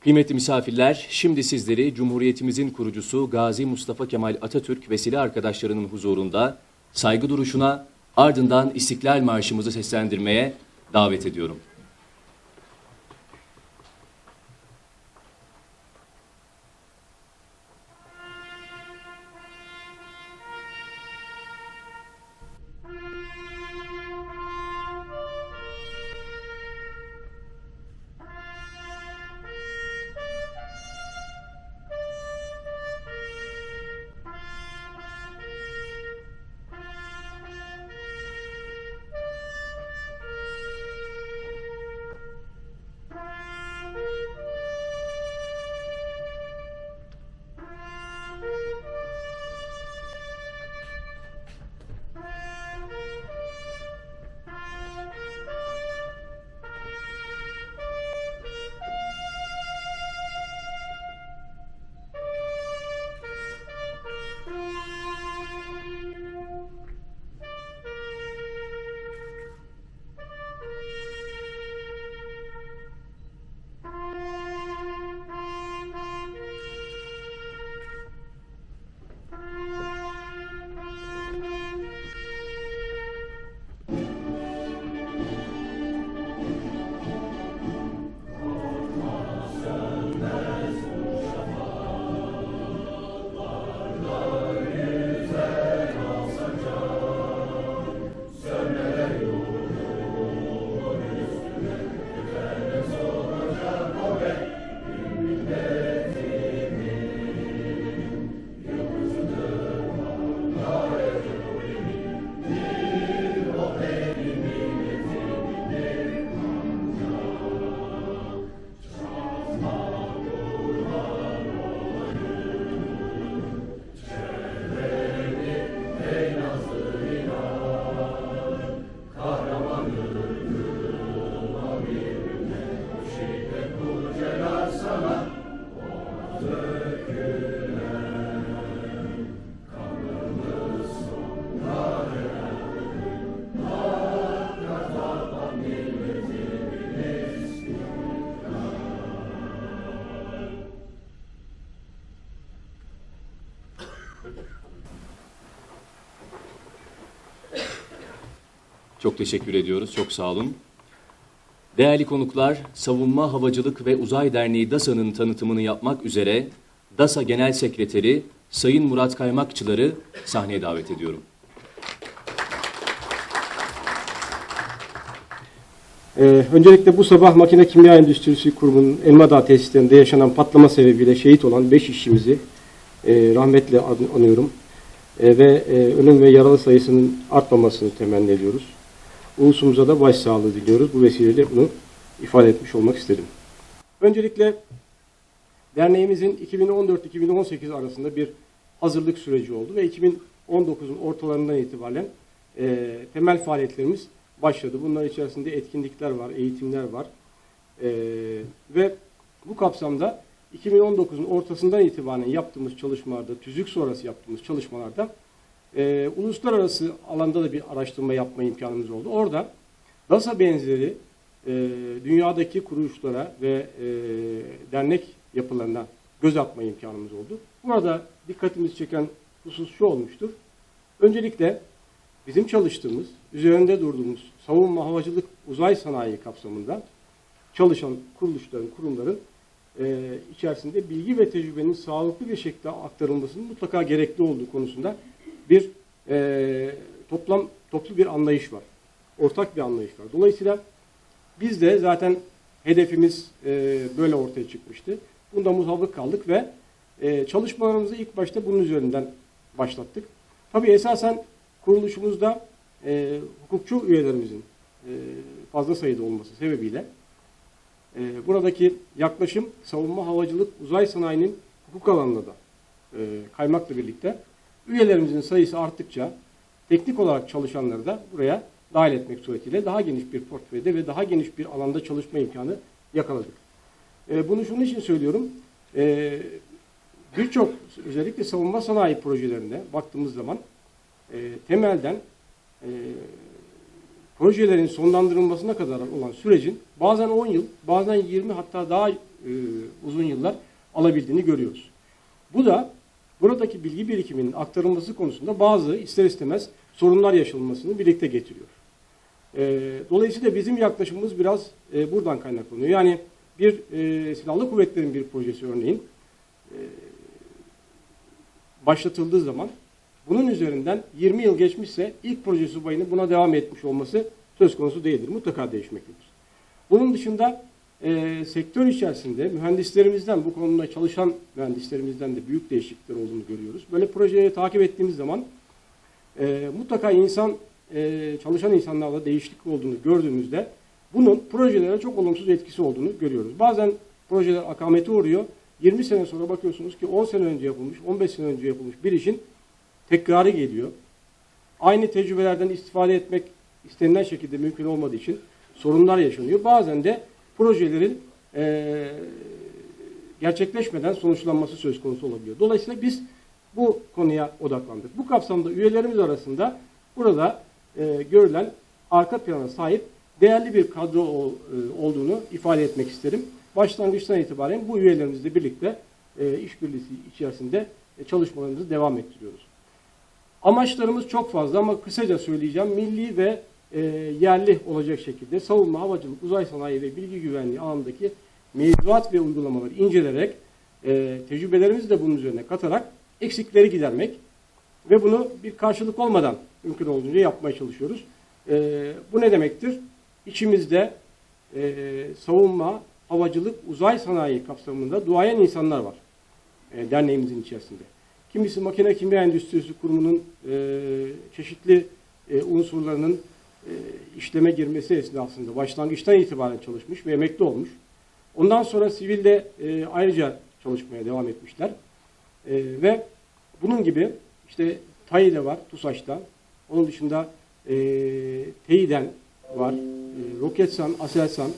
Kıymetli misafirler, şimdi sizleri Cumhuriyetimizin kurucusu Gazi Mustafa Kemal Atatürk ve silah arkadaşlarının huzurunda saygı duruşuna ardından İstiklal Marşımızı seslendirmeye davet ediyorum. Çok teşekkür ediyoruz. Çok sağ olun. Değerli konuklar, Savunma Havacılık ve Uzay Derneği DASA'nın tanıtımını yapmak üzere DASA Genel Sekreteri Sayın Murat Kaymakçıları sahneye davet ediyorum. Ee, öncelikle bu sabah Makine Kimya Endüstrisi Kurumu'nun Elmadağ tesislerinde yaşanan patlama sebebiyle şehit olan 5 işçimizi e, rahmetle an- anıyorum. E, ve e, ölüm ve yaralı sayısının artmamasını temenni ediyoruz. Ulusumuza da başsağlığı diliyoruz. Bu vesileyle bunu ifade etmiş olmak istedim. Öncelikle derneğimizin 2014-2018 arasında bir hazırlık süreci oldu ve 2019'un ortalarından itibaren e, temel faaliyetlerimiz başladı. Bunlar içerisinde etkinlikler var, eğitimler var. E, ve bu kapsamda 2019'un ortasından itibaren yaptığımız çalışmalarda, tüzük sonrası yaptığımız çalışmalarda e, uluslararası alanda da bir araştırma yapma imkanımız oldu. Orada DASA benzeri e, dünyadaki kuruluşlara ve e, dernek yapılarına göz atma imkanımız oldu. Burada dikkatimizi çeken husus şu olmuştur. Öncelikle bizim çalıştığımız, üzerinde durduğumuz savunma, havacılık, uzay sanayi kapsamında çalışan kuruluşların, kurumların e, içerisinde bilgi ve tecrübenin sağlıklı bir şekilde aktarılmasının mutlaka gerekli olduğu konusunda bir e, toplam toplu bir anlayış var. Ortak bir anlayış var. Dolayısıyla biz de zaten hedefimiz e, böyle ortaya çıkmıştı. Bunda mutabık kaldık ve e, çalışmalarımızı ilk başta bunun üzerinden başlattık. Tabii esasen kuruluşumuzda e, hukukçu üyelerimizin e, fazla sayıda olması sebebiyle e, buradaki yaklaşım savunma, havacılık, uzay sanayinin hukuk alanında da e, kaymakla birlikte üyelerimizin sayısı arttıkça teknik olarak çalışanları da buraya dahil etmek suretiyle daha geniş bir portföyde ve daha geniş bir alanda çalışma imkanı yakaladık. E, bunu şunun için söylüyorum. E, Birçok özellikle savunma sanayi projelerine baktığımız zaman e, temelden e, projelerin sonlandırılmasına kadar olan sürecin bazen 10 yıl, bazen 20 hatta daha e, uzun yıllar alabildiğini görüyoruz. Bu da buradaki bilgi birikiminin aktarılması konusunda bazı ister istemez sorunlar yaşanmasını birlikte getiriyor. E, dolayısıyla bizim yaklaşımımız biraz e, buradan kaynaklanıyor. Yani bir e, silahlı kuvvetlerin bir projesi örneğin e, başlatıldığı zaman bunun üzerinden 20 yıl geçmişse ilk proje subayının buna devam etmiş olması söz konusu değildir. Mutlaka değişmektedir. Bunun dışında e, sektör içerisinde mühendislerimizden, bu konuda çalışan mühendislerimizden de büyük değişiklikler olduğunu görüyoruz. Böyle projeleri takip ettiğimiz zaman e, mutlaka insan, e, çalışan insanlarla değişiklik olduğunu gördüğümüzde bunun projelere çok olumsuz etkisi olduğunu görüyoruz. Bazen projeler akamete uğruyor. 20 sene sonra bakıyorsunuz ki 10 sene önce yapılmış, 15 sene önce yapılmış bir işin tekrarı geliyor. Aynı tecrübelerden istifade etmek istenilen şekilde mümkün olmadığı için sorunlar yaşanıyor. Bazen de projelerin eee, gerçekleşmeden sonuçlanması söz konusu olabiliyor. Dolayısıyla biz bu konuya odaklandık. Bu kapsamda üyelerimiz arasında burada eee, görülen arka plana sahip değerli bir kadro ol- e, olduğunu ifade etmek isterim. Başlangıçtan itibaren bu üyelerimizle birlikte e, işbirliği içerisinde e, çalışmalarımızı devam ettiriyoruz. Amaçlarımız çok fazla ama kısaca söyleyeceğim. Milli ve e, yerli olacak şekilde savunma, havacılık, uzay sanayi ve bilgi güvenliği alanındaki mevzuat ve uygulamaları incelerek e, tecrübelerimizi de bunun üzerine katarak eksikleri gidermek ve bunu bir karşılık olmadan mümkün olduğunca yapmaya çalışıyoruz. E, bu ne demektir? İçimizde e, savunma, havacılık, uzay sanayi kapsamında duayen insanlar var e, derneğimizin içerisinde. Kimisi makine kimya endüstrisi kurumunun e, çeşitli e, unsurlarının e, işleme girmesi esnasında başlangıçtan itibaren çalışmış ve emekli olmuş. Ondan sonra sivilde e, ayrıca çalışmaya devam etmişler. E, ve bunun gibi işte TAİ'de var, TUSAŞ'ta. Onun dışında e, TEİ'den var, e, Roketsan, Aselsan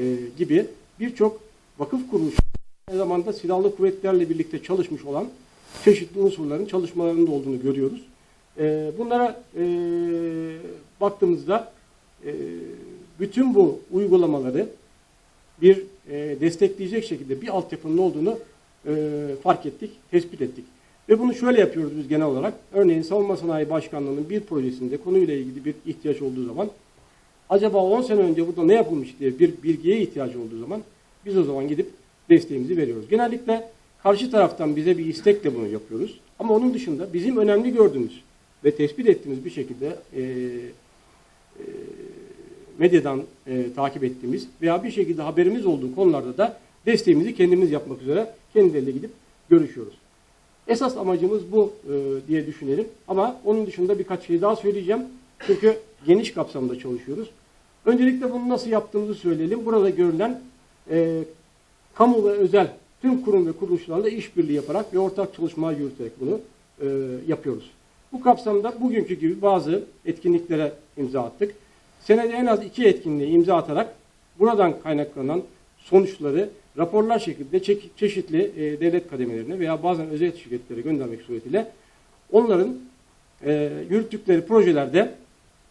e, gibi birçok vakıf kuruluş aynı zamanda silahlı kuvvetlerle birlikte çalışmış olan çeşitli unsurların çalışmalarında olduğunu görüyoruz. E, bunlara e, baktığımızda e, bütün bu uygulamaları bir e, destekleyecek şekilde bir altyapının olduğunu e, fark ettik, tespit ettik. Ve bunu şöyle yapıyoruz biz genel olarak. Örneğin Savunma Sanayi Başkanlığı'nın bir projesinde konuyla ilgili bir ihtiyaç olduğu zaman acaba 10 sene önce burada ne yapılmış diye bir bilgiye ihtiyacı olduğu zaman biz o zaman gidip desteğimizi veriyoruz. Genellikle karşı taraftan bize bir istekle bunu yapıyoruz. Ama onun dışında bizim önemli gördüğümüz ve tespit ettiğimiz bir şekilde e, e, medyadan e, takip ettiğimiz veya bir şekilde haberimiz olduğu konularda da desteğimizi kendimiz yapmak üzere kendileriyle gidip görüşüyoruz. Esas amacımız bu e, diye düşünelim. Ama onun dışında birkaç şey daha söyleyeceğim. Çünkü geniş kapsamda çalışıyoruz. Öncelikle bunu nasıl yaptığımızı söyleyelim. Burada görülen e, kamu ve özel tüm kurum ve kuruluşlarla işbirliği yaparak ve ortak çalışmalar yürüterek bunu e, yapıyoruz. Bu kapsamda bugünkü gibi bazı etkinliklere imza attık. Senede en az iki etkinliğe imza atarak buradan kaynaklanan sonuçları raporlar şeklinde çe- çeşitli e, devlet kademelerine veya bazen özel şirketlere göndermek suretiyle onların e, yürüttükleri projelerde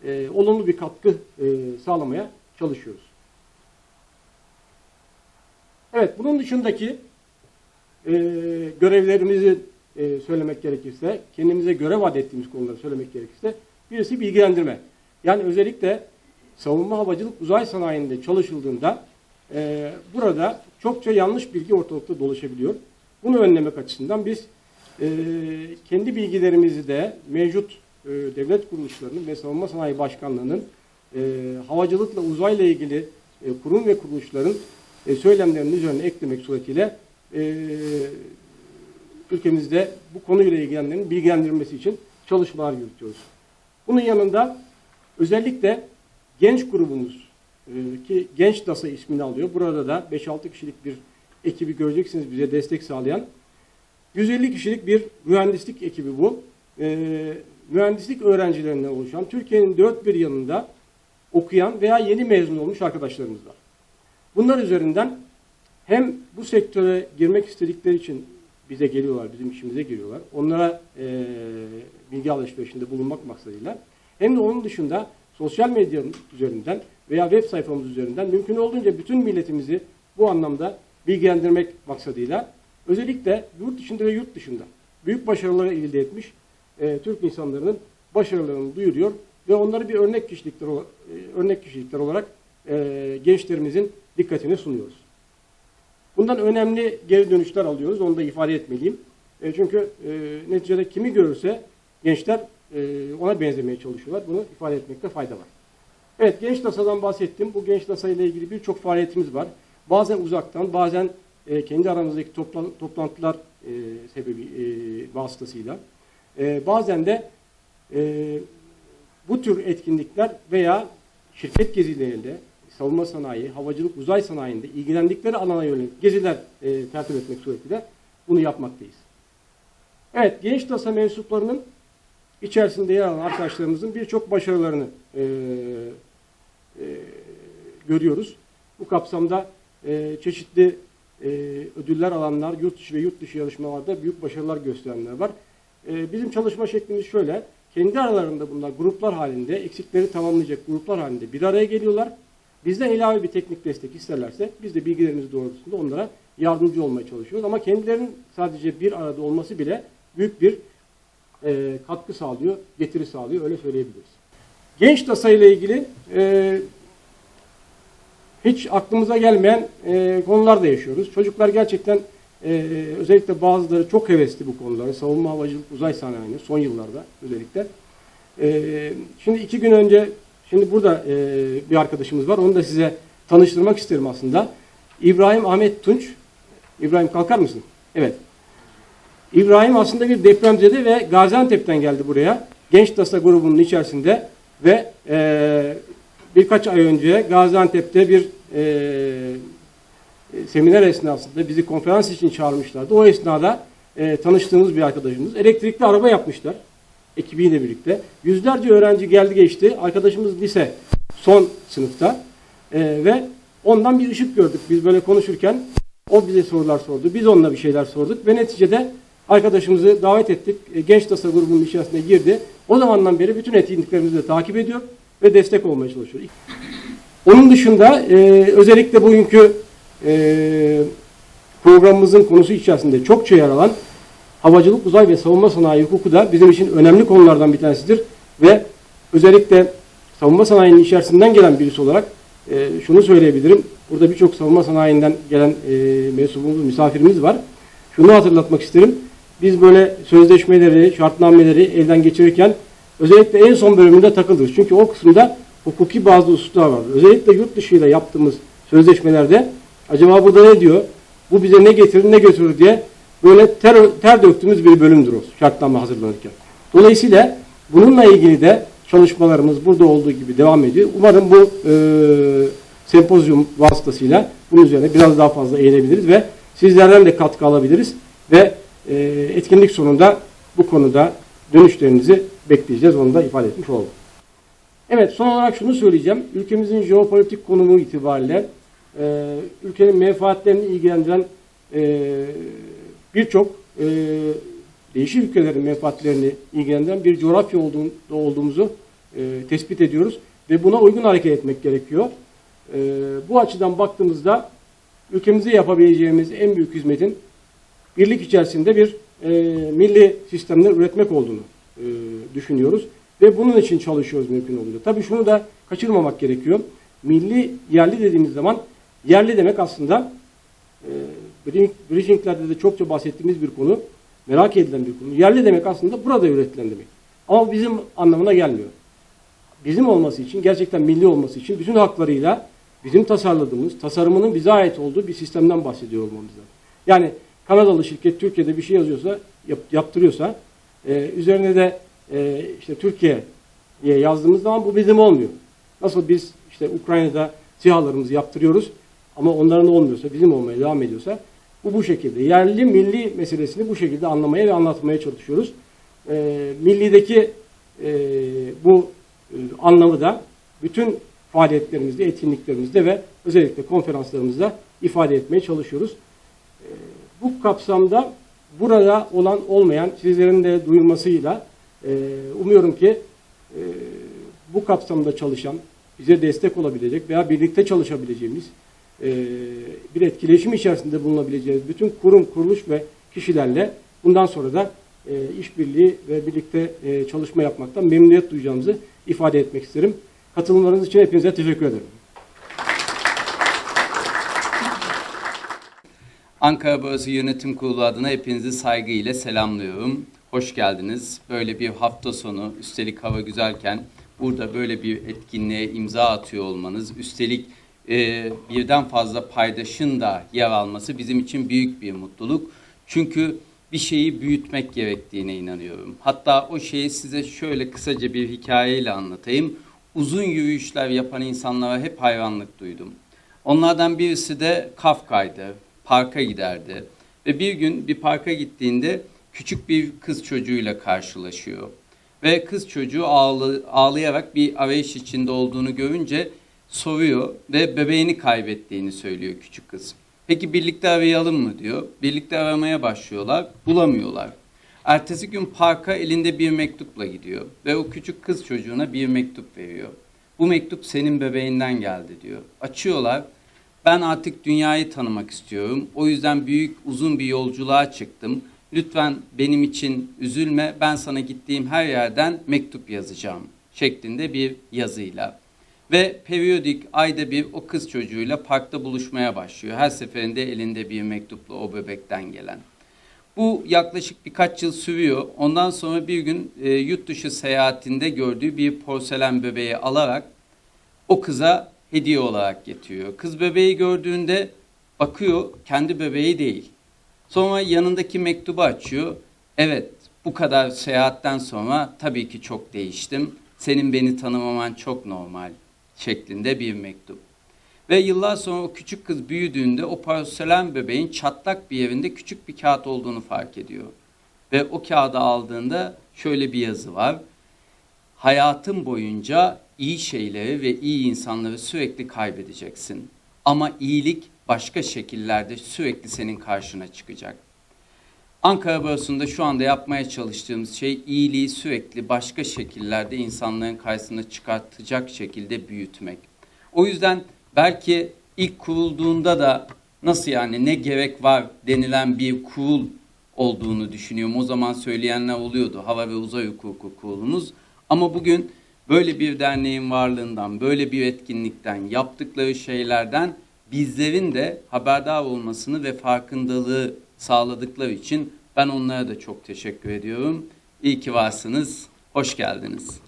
e, olumlu bir katkı e, sağlamaya çalışıyoruz. Evet, bunun dışındaki e, görevlerimizi e, söylemek gerekirse, kendimize görev vaat ettiğimiz konuları söylemek gerekirse, birisi bilgilendirme. Yani özellikle savunma havacılık uzay sanayinde çalışıldığında e, burada çokça yanlış bilgi ortalıkta dolaşabiliyor. Bunu önlemek açısından biz e, kendi bilgilerimizi de mevcut e, devlet kuruluşlarının ve savunma sanayi başkanlığının e, havacılıkla uzayla ilgili e, kurum ve kuruluşların e, söylemlerinin üzerine eklemek suretiyle e, ülkemizde bu konuyla ilgilenenlerin bilgilendirilmesi için çalışmalar yürütüyoruz. Bunun yanında özellikle genç grubumuz e, ki Genç DASA ismini alıyor. Burada da 5-6 kişilik bir ekibi göreceksiniz bize destek sağlayan. 150 kişilik bir mühendislik ekibi bu. E, mühendislik öğrencilerinden oluşan Türkiye'nin dört bir yanında okuyan veya yeni mezun olmuş arkadaşlarımız var. Bunlar üzerinden hem bu sektöre girmek istedikleri için bize geliyorlar, bizim işimize giriyorlar. Onlara e, bilgi alışverişinde bulunmak maksadıyla hem de onun dışında sosyal medyanın üzerinden veya web sayfamız üzerinden mümkün olduğunca bütün milletimizi bu anlamda bilgilendirmek maksadıyla özellikle yurt içinde ve yurt dışında büyük başarılar elde etmiş e, Türk insanlarının başarılarını duyuruyor ve onları bir örnek kişilikler, ola- e, örnek kişilikler olarak e, gençlerimizin dikkatine sunuyoruz. Bundan önemli geri dönüşler alıyoruz. Onu da ifade etmeliyim. E, çünkü e, neticede kimi görürse gençler e, ona benzemeye çalışıyorlar. Bunu ifade etmekte fayda var. Evet genç NASA'dan bahsettim. Bu genç NASA ile ilgili birçok faaliyetimiz var. Bazen uzaktan, bazen e, kendi aramızdaki topla- toplantılar e, sebebi e, vasıtasıyla. E, bazen de e, bu tür etkinlikler veya şirket gezilerinde savunma sanayi, havacılık, uzay sanayinde ilgilendikleri alana yönelik geziler e, tertip etmek suretiyle bunu yapmaktayız. Evet, genç NASA mensuplarının içerisinde yer alan arkadaşlarımızın birçok başarılarını e, e, görüyoruz. Bu kapsamda e, çeşitli e, ödüller alanlar, yurt dışı ve yurt dışı yarışmalarda büyük başarılar gösterenler var. E, bizim çalışma şeklimiz şöyle, kendi aralarında bunlar gruplar halinde, eksikleri tamamlayacak gruplar halinde bir araya geliyorlar. Bizden ilave bir teknik destek isterlerse biz de bilgilerimiz doğrultusunda onlara yardımcı olmaya çalışıyoruz. Ama kendilerinin sadece bir arada olması bile büyük bir e, katkı sağlıyor, getiri sağlıyor öyle söyleyebiliriz. Genç NASA ile ilgili e, hiç aklımıza gelmeyen e, konular da yaşıyoruz. Çocuklar gerçekten e, özellikle bazıları çok hevesli bu konulara. Savunma havacılık, uzay sanayine son yıllarda özellikle. E, şimdi iki gün önce, şimdi burada e, bir arkadaşımız var. Onu da size tanıştırmak isterim aslında. İbrahim Ahmet Tunç. İbrahim kalkar mısın? Evet. İbrahim aslında bir depremzede ve Gaziantep'ten geldi buraya. Genç NASA grubunun içerisinde ve e, birkaç ay önce Gaziantep'te bir e, seminer esnasında bizi konferans için çağırmışlardı. O esnada e, tanıştığımız bir arkadaşımız. Elektrikli araba yapmışlar ekibiyle birlikte. Yüzlerce öğrenci geldi geçti. Arkadaşımız lise son sınıfta E, ve ondan bir ışık gördük. Biz böyle konuşurken o bize sorular sordu. Biz onunla bir şeyler sorduk ve neticede arkadaşımızı davet ettik. E, Genç TASA grubunun içerisine girdi. O zamandan beri bütün etkinliklerimizi de takip ediyor ve destek olmaya çalışıyor. Onun dışında e, özellikle bugünkü e, programımızın konusu içerisinde çokça yer alan havacılık, uzay ve savunma sanayi hukuku da bizim için önemli konulardan bir tanesidir. Ve özellikle savunma sanayinin içerisinden gelen birisi olarak e, şunu söyleyebilirim. Burada birçok savunma sanayinden gelen e, mensubumuz, misafirimiz var. Şunu hatırlatmak isterim. Biz böyle sözleşmeleri, şartnameleri elden geçirirken özellikle en son bölümünde takılırız. Çünkü o kısımda hukuki bazı hususlar var. Özellikle yurt dışıyla yaptığımız sözleşmelerde acaba burada ne diyor? Bu bize ne getirir, ne götürür diye böyle ter, ter döktüğümüz bir bölümdür o şartname hazırlanırken. Dolayısıyla bununla ilgili de çalışmalarımız burada olduğu gibi devam ediyor. Umarım bu e, sempozyum vasıtasıyla bunun üzerine biraz daha fazla eğilebiliriz ve sizlerden de katkı alabiliriz ve e, etkinlik sonunda bu konuda dönüşlerinizi bekleyeceğiz. Onu da ifade etmiş oldum. Evet son olarak şunu söyleyeceğim. Ülkemizin jeopolitik konumu itibariyle e, ülkenin menfaatlerini ilgilendiren e, birçok e, değişik ülkelerin menfaatlerini ilgilendiren bir coğrafya olduğun, olduğumuzu e, tespit ediyoruz ve buna uygun hareket etmek gerekiyor. E, bu açıdan baktığımızda ülkemize yapabileceğimiz en büyük hizmetin birlik içerisinde bir e, milli sistemler üretmek olduğunu e, düşünüyoruz ve bunun için çalışıyoruz mümkün olduğunca. Tabii şunu da kaçırmamak gerekiyor. Milli yerli dediğimiz zaman yerli demek aslında e, briefing- briefinglerde de çokça bahsettiğimiz bir konu, merak edilen bir konu. Yerli demek aslında burada üretilen demek. Ama bizim anlamına gelmiyor. Bizim olması için, gerçekten milli olması için bütün haklarıyla bizim tasarladığımız, tasarımının bize ait olduğu bir sistemden bahsediyor olmamız lazım. Yani Kanadalı şirket Türkiye'de bir şey yazıyorsa, yap- yaptırıyorsa, e, üzerine de e, işte Türkiye'ye yazdığımız zaman bu bizim olmuyor. Nasıl biz işte Ukrayna'da SİHA'larımızı yaptırıyoruz ama onların olmuyorsa, bizim olmaya devam ediyorsa bu bu şekilde. Yerli milli meselesini bu şekilde anlamaya ve anlatmaya çalışıyoruz. E, millideki e, bu e, anlamı da bütün faaliyetlerimizde, etkinliklerimizde ve özellikle konferanslarımızda ifade etmeye çalışıyoruz. E, bu kapsamda burada olan olmayan sizlerin de duyurmasıyla e, umuyorum ki e, bu kapsamda çalışan, bize destek olabilecek veya birlikte çalışabileceğimiz e, bir etkileşim içerisinde bulunabileceğimiz bütün kurum, kuruluş ve kişilerle bundan sonra da e, işbirliği ve birlikte e, çalışma yapmaktan memnuniyet duyacağımızı ifade etmek isterim. Katılımlarınız için hepinize teşekkür ederim. Ankara Borsası Yönetim Kurulu adına hepinizi saygıyla selamlıyorum. Hoş geldiniz. Böyle bir hafta sonu, üstelik hava güzelken burada böyle bir etkinliğe imza atıyor olmanız, üstelik e, birden fazla paydaşın da yer alması bizim için büyük bir mutluluk. Çünkü bir şeyi büyütmek gerektiğine inanıyorum. Hatta o şeyi size şöyle kısaca bir hikayeyle anlatayım. Uzun yürüyüşler yapan insanlara hep hayranlık duydum. Onlardan birisi de Kafka'ydı. Parka giderdi. Ve bir gün bir parka gittiğinde küçük bir kız çocuğuyla karşılaşıyor. Ve kız çocuğu ağlı, ağlayarak bir arayış içinde olduğunu görünce soruyor ve bebeğini kaybettiğini söylüyor küçük kız. Peki birlikte arayalım mı diyor. Birlikte aramaya başlıyorlar. Bulamıyorlar. Ertesi gün parka elinde bir mektupla gidiyor ve o küçük kız çocuğuna bir mektup veriyor. Bu mektup senin bebeğinden geldi diyor. Açıyorlar. Ben artık dünyayı tanımak istiyorum. O yüzden büyük uzun bir yolculuğa çıktım. Lütfen benim için üzülme. Ben sana gittiğim her yerden mektup yazacağım şeklinde bir yazıyla. Ve periyodik ayda bir o kız çocuğuyla parkta buluşmaya başlıyor. Her seferinde elinde bir mektupla o bebekten gelen. Bu yaklaşık birkaç yıl sürüyor. Ondan sonra bir gün e, yurt dışı seyahatinde gördüğü bir porselen bebeği alarak o kıza hediye olarak getiriyor. Kız bebeği gördüğünde bakıyor kendi bebeği değil. Sonra yanındaki mektubu açıyor. Evet bu kadar seyahatten sonra tabii ki çok değiştim. Senin beni tanımaman çok normal şeklinde bir mektup. Ve yıllar sonra o küçük kız büyüdüğünde o porselen bebeğin çatlak bir yerinde küçük bir kağıt olduğunu fark ediyor. Ve o kağıdı aldığında şöyle bir yazı var. Hayatın boyunca iyi şeyleri ve iyi insanları sürekli kaybedeceksin. Ama iyilik başka şekillerde sürekli senin karşına çıkacak. Ankara Borsası'nda şu anda yapmaya çalıştığımız şey iyiliği sürekli başka şekillerde insanların karşısına çıkartacak şekilde büyütmek. O yüzden belki ilk kurulduğunda da nasıl yani ne gerek var denilen bir kurul olduğunu düşünüyorum. O zaman söyleyenler oluyordu. Hava ve Uzay Hukuku Kurulumuz. Ama bugün böyle bir derneğin varlığından, böyle bir etkinlikten, yaptıkları şeylerden bizlerin de haberdar olmasını ve farkındalığı sağladıkları için ben onlara da çok teşekkür ediyorum. İyi ki varsınız. Hoş geldiniz.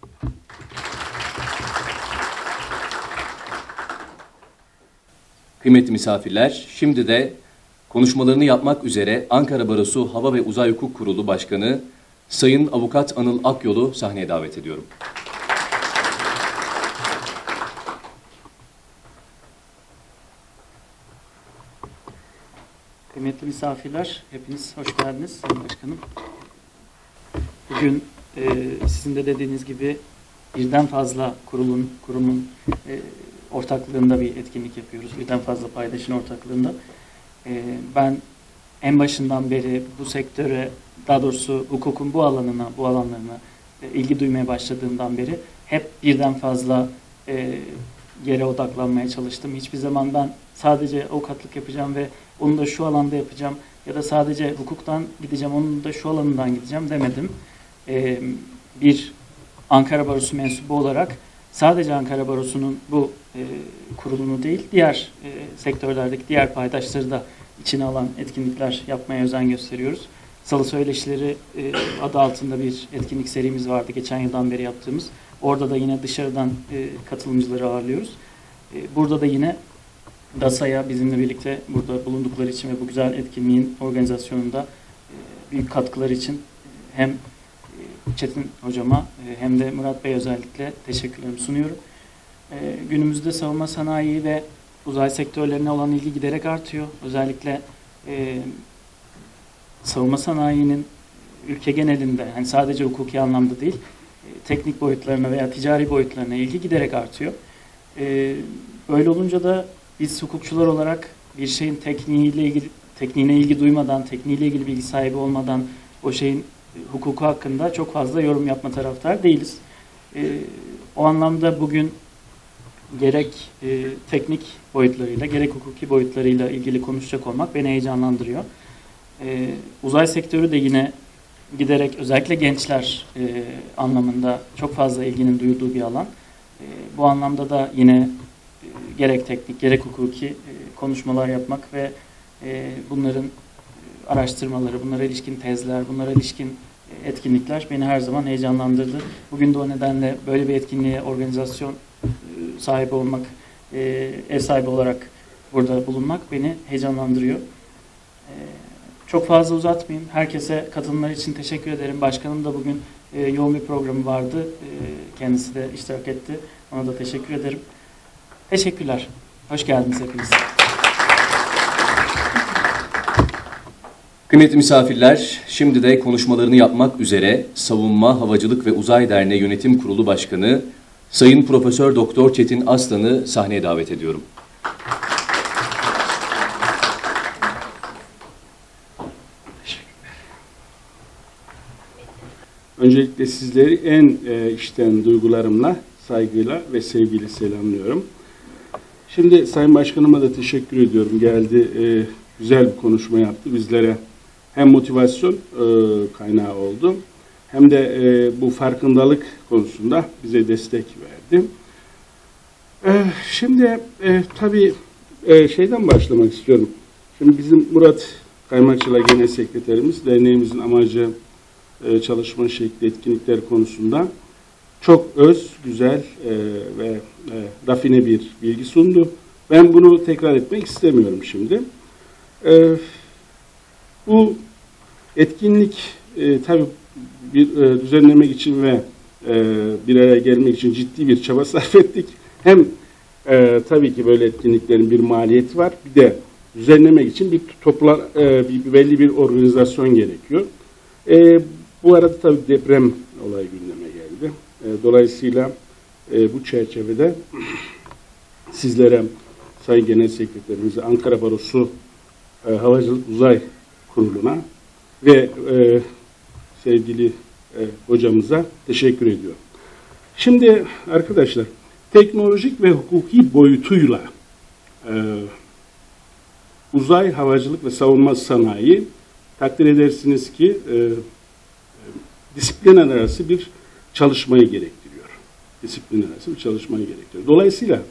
Kıymetli misafirler, şimdi de konuşmalarını yapmak üzere Ankara Barosu Hava ve Uzay Hukuk Kurulu Başkanı Sayın Avukat Anıl Akyol'u sahneye davet ediyorum. Kıymetli misafirler, hepiniz hoş geldiniz Sayın Başkanım. Bugün e, sizin de dediğiniz gibi birden fazla kurulun, kurumun e, ortaklığında bir etkinlik yapıyoruz. Birden fazla paydaşın ortaklığında. E, ben en başından beri bu sektöre, daha doğrusu hukukun bu alanına, bu alanlarına e, ilgi duymaya başladığımdan beri hep birden fazla e, yere odaklanmaya çalıştım. Hiçbir zaman ben sadece avukatlık yapacağım ve onu da şu alanda yapacağım ya da sadece hukuktan gideceğim, onun da şu alanından gideceğim demedim. Ee, bir Ankara Barosu mensubu olarak sadece Ankara Barosu'nun bu e, kurulunu değil, diğer e, sektörlerdeki diğer paydaşları da içine alan etkinlikler yapmaya özen gösteriyoruz. Salı Söyleşileri e, adı altında bir etkinlik serimiz vardı geçen yıldan beri yaptığımız. Orada da yine dışarıdan e, katılımcıları ağırlıyoruz. E, burada da yine DASA'ya bizimle birlikte burada bulundukları için ve bu güzel etkinliğin organizasyonunda e, büyük katkıları için hem e, Çetin hocama e, hem de Murat Bey özellikle teşekkürlerimi sunuyorum. E, Günümüzde savunma sanayi ve uzay sektörlerine olan ilgi giderek artıyor. Özellikle savunma sanayinin ülke genelinde hani sadece hukuki anlamda değil teknik boyutlarına veya ticari boyutlarına ilgi giderek artıyor. E, Böyle olunca da biz hukukçular olarak bir şeyin tekniğiyle ilgili tekniğine ilgi duymadan, tekniğiyle ilgili bilgi sahibi olmadan o şeyin e, hukuku hakkında çok fazla yorum yapma taraftar değiliz. E, o anlamda bugün gerek e, teknik boyutlarıyla gerek hukuki boyutlarıyla ilgili konuşacak olmak beni heyecanlandırıyor. E, uzay sektörü de yine giderek özellikle gençler e, anlamında çok fazla ilginin duyulduğu bir alan. E, bu anlamda da yine e, gerek teknik gerek hukuki e, konuşmalar yapmak ve e, bunların e, araştırmaları, bunlara ilişkin tezler, bunlara ilişkin e, etkinlikler beni her zaman heyecanlandırdı. Bugün de o nedenle böyle bir etkinliğe organizasyon e, sahibi olmak, e, ev sahibi olarak burada bulunmak beni heyecanlandırıyor. E, Çok fazla uzatmayayım. Herkese katılımlar için teşekkür ederim. Başkanım da bugün e, yoğun bir programı vardı. E, kendisi de iştirak etti. Ona da teşekkür ederim. Teşekkürler. Hoş geldiniz hepiniz. Kıymetli misafirler, şimdi de konuşmalarını yapmak üzere Savunma, Havacılık ve Uzay Derneği Yönetim Kurulu Başkanı Sayın Profesör Doktor Çetin Aslan'ı sahneye davet ediyorum. Öncelikle sizleri en e, içten duygularımla, saygıyla ve sevgiyle selamlıyorum. Şimdi Sayın Başkanıma da teşekkür ediyorum. Geldi, e, güzel bir konuşma yaptı. Bizlere hem motivasyon e, kaynağı oldu, hem de e, bu farkındalık konusunda bize destek verdi. E, şimdi e, tabii e, şeyden başlamak istiyorum. Şimdi bizim Murat Kaymakçılar Genel Sekreterimiz, derneğimizin amacı e, çalışma şekli, etkinlikler konusunda çok öz, güzel e, ve e, rafine bir bilgi sundu. Ben bunu tekrar etmek istemiyorum şimdi. E, bu etkinlik e, tabii bir düzenlemek için ve bir araya gelmek için ciddi bir çaba sarf ettik. Hem tabii ki böyle etkinliklerin bir maliyeti var, bir de düzenlemek için bir topla, e, bir, belli bir organizasyon gerekiyor. Bu arada tabii deprem olayı gündeme geldi. E, dolayısıyla e, bu çerçevede sizlere Sayın Genel Sekreterimize Ankara Barosu e, Havacılık Uzay Kurulu'na ve e, sevgili hocamıza teşekkür ediyorum. Şimdi arkadaşlar teknolojik ve hukuki boyutuyla uzay havacılık ve savunma sanayi takdir edersiniz ki e, disiplinler arası bir çalışmayı gerektiriyor. Disiplinler arası bir çalışmayı gerektiriyor. Dolayısıyla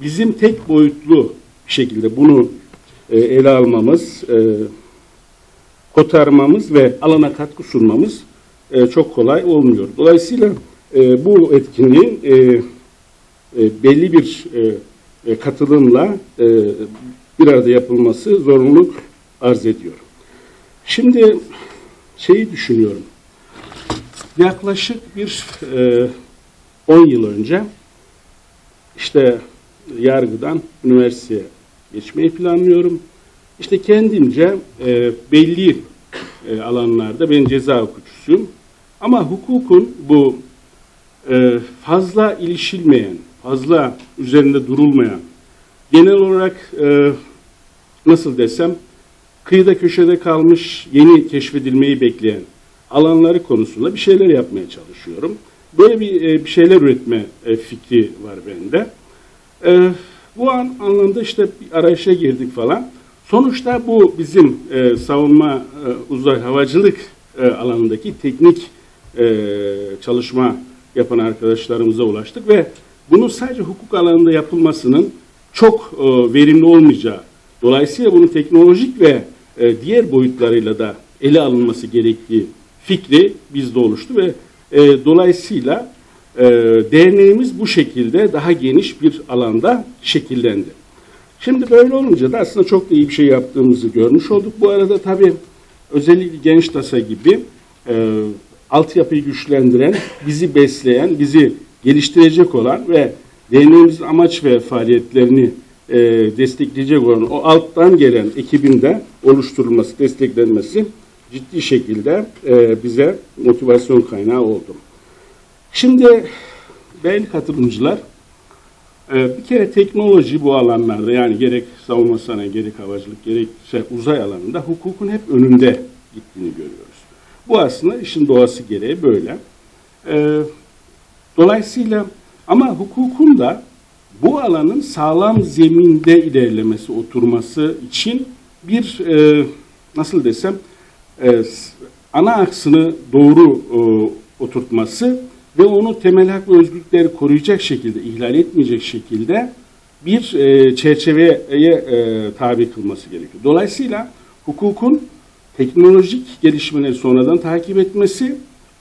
bizim tek boyutlu bir şekilde bunu e, ele almamız, e, kotarmamız ve alana katkı sunmamız e, çok kolay olmuyor. Dolayısıyla e, bu etkinliğin e, e, belli bir e, e, katılımla e, bir arada yapılması zorunluluk arz ediyor. Şimdi şeyi düşünüyorum. Yaklaşık bir e, 10 yıl önce işte yargıdan üniversiteye geçmeyi planlıyorum. İşte kendimce e, belli e, alanlarda ben ceza hukukçusuyum. Ama hukukun bu e, fazla ilişilmeyen, fazla üzerinde durulmayan, genel olarak e, nasıl desem kıyıda köşede kalmış, yeni keşfedilmeyi bekleyen alanları konusunda bir şeyler yapmaya çalışıyorum. Böyle bir, e, bir şeyler üretme e, fikri var bende. E, bu an anlamda işte bir arayışa girdik falan. Sonuçta bu bizim e, savunma e, uzay havacılık e, alanındaki teknik e, çalışma yapan arkadaşlarımıza ulaştık ve bunun sadece hukuk alanında yapılmasının çok e, verimli olmayacağı, dolayısıyla bunun teknolojik ve e, diğer boyutlarıyla da ele alınması gerektiği fikri bizde oluştu ve e, dolayısıyla e, derneğimiz bu şekilde daha geniş bir alanda şekillendi. Şimdi böyle olunca da aslında çok da iyi bir şey yaptığımızı görmüş olduk. Bu arada tabii özellikle genç tasa gibi e, altyapıyı güçlendiren, bizi besleyen, bizi geliştirecek olan ve derneğimizin amaç ve faaliyetlerini e, destekleyecek olan o alttan gelen ekibin de oluşturulması, desteklenmesi ciddi şekilde e, bize motivasyon kaynağı oldu. Şimdi değerli katılımcılar, e, bir kere teknoloji bu alanlarda yani gerek savunma sanayi, gerek havacılık, gerekse uzay alanında hukukun hep önünde gittiğini görüyoruz. Bu aslında işin doğası gereği böyle. E, dolayısıyla ama hukukun da bu alanın sağlam zeminde ilerlemesi, oturması için bir e, nasıl desem e, ana aksını doğru e, oturtması ve onu temel hak ve özgürlükleri koruyacak şekilde, ihlal etmeyecek şekilde bir e, çerçeveye e, tabi kılması gerekiyor. Dolayısıyla hukukun teknolojik gelişmeleri sonradan takip etmesi,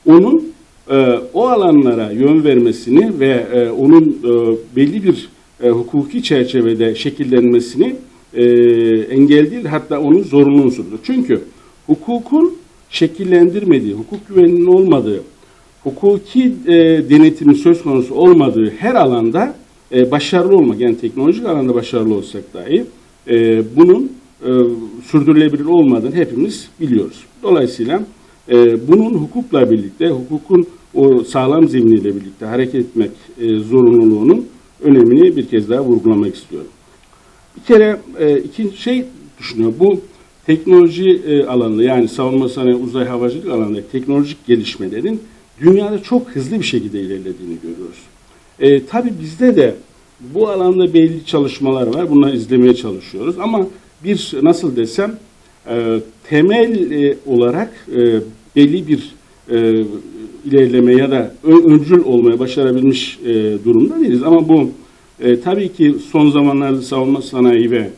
onun e, o alanlara yön vermesini ve e, onun e, belli bir e, hukuki çerçevede şekillenmesini e, engel değil, hatta onun zorunlu unsurudur. Çünkü hukukun şekillendirmediği, hukuk güvenliğinin olmadığı, hukuki e, denetimin söz konusu olmadığı her alanda e, başarılı olmak, yani teknolojik alanda başarılı olsak dahi e, bunun e, sürdürülebilir olmadığını hepimiz biliyoruz. Dolayısıyla e, bunun hukukla birlikte, hukukun o sağlam zeminiyle birlikte hareket etmek e, zorunluluğunun önemini bir kez daha vurgulamak istiyorum. Bir kere e, ikinci şey düşünüyorum. Bu teknoloji e, alanında yani savunma sanayi, uzay havacılık alanındaki teknolojik gelişmelerin dünyada çok hızlı bir şekilde ilerlediğini görüyoruz. E, tabii bizde de bu alanda belli çalışmalar var. Bunları izlemeye çalışıyoruz. Ama bir nasıl desem e, temel e, olarak e, belli bir e, ilerleme ya da ön- öncül olmaya başarabilmiş e, durumda değiliz. Ama bu e, tabii ki son zamanlarda savunma sanayi ve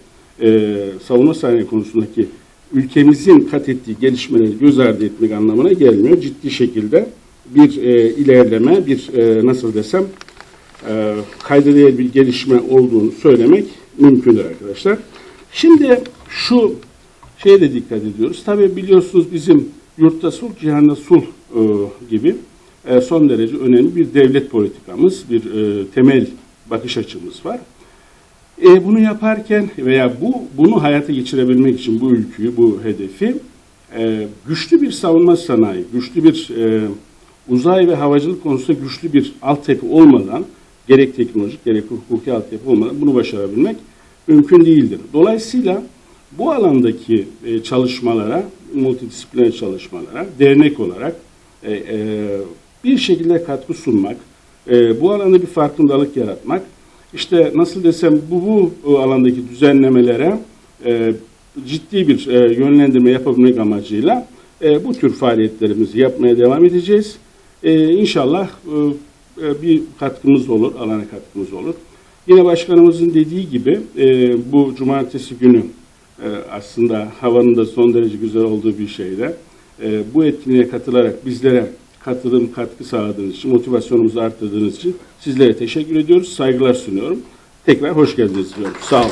e, savunma sanayi konusundaki ülkemizin kat ettiği gelişmeleri göz ardı etmek anlamına gelmiyor. Ciddi şekilde bir e, ilerleme, bir e, nasıl desem e, kayda değer bir gelişme olduğunu söylemek mümkündür arkadaşlar. Şimdi şu şeye de dikkat ediyoruz. Tabii biliyorsunuz bizim yurtta sulh, cihanda sulh e, gibi e, son derece önemli bir devlet politikamız, bir e, temel bakış açımız var. E, bunu yaparken veya bu bunu hayata geçirebilmek için bu ülküyü, bu hedefi e, güçlü bir savunma sanayi, güçlü bir e, uzay ve havacılık konusunda güçlü bir altyapı olmadan, gerek teknolojik gerek hukuki altyapı olmadan bunu başarabilmek mümkün değildir. Dolayısıyla bu alandaki e, çalışmalara, multidisipliner çalışmalara dernek olarak e, e, bir şekilde katkı sunmak, e, bu alanda bir farkındalık yaratmak, işte nasıl desem bu, bu alandaki düzenlemelere e, ciddi bir e, yönlendirme yapabilmek amacıyla e, bu tür faaliyetlerimizi yapmaya devam edeceğiz. E, inşallah e, e, bir katkımız olur, alana katkımız olur. Yine başkanımızın dediği gibi e, bu cumartesi günü e, aslında havanın da son derece güzel olduğu bir şeyde e, bu etkinliğe katılarak bizlere katılım, katkı sağladığınız için, motivasyonumuzu arttırdığınız için sizlere teşekkür ediyoruz, saygılar sunuyorum. Tekrar hoş geldiniz diyorum. Sağ olun.